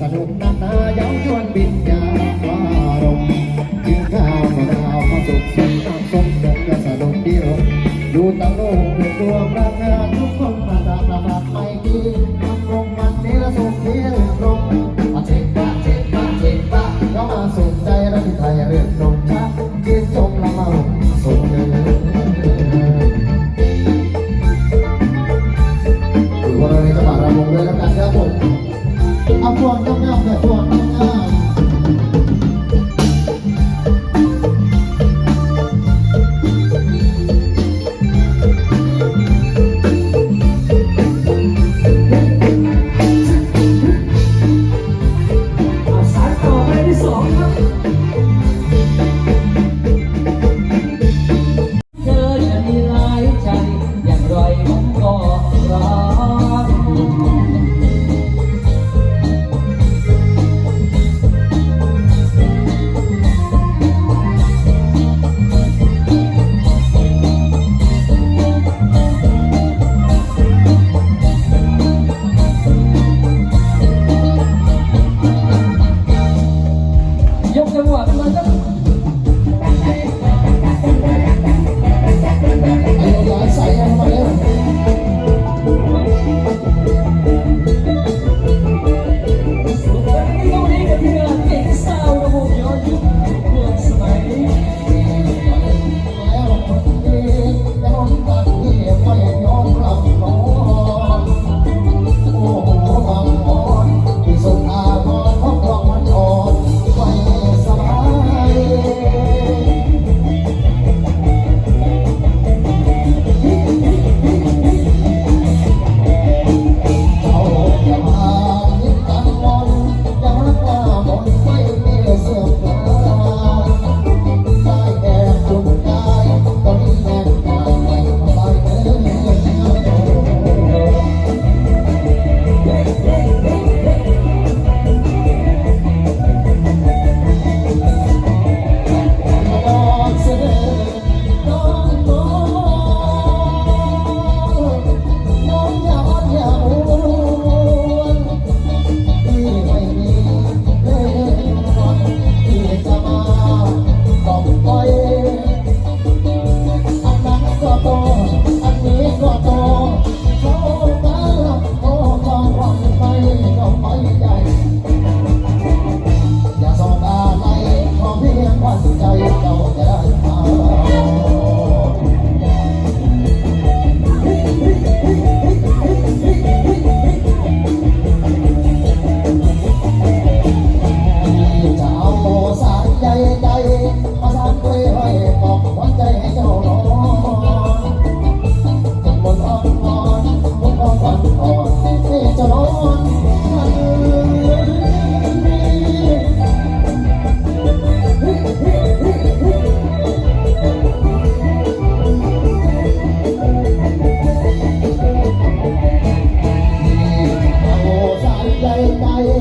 สนุกนักหนาเย้าชวนบินยาวารมกินข้าวมาดาวมาสุขสมน้ำสมดอกกระสนุกดีรมอยู่ตั้งโลก ระวงเลยแล้วกันครับผมเอาพวงงามๆแต่พวงงาม Bye.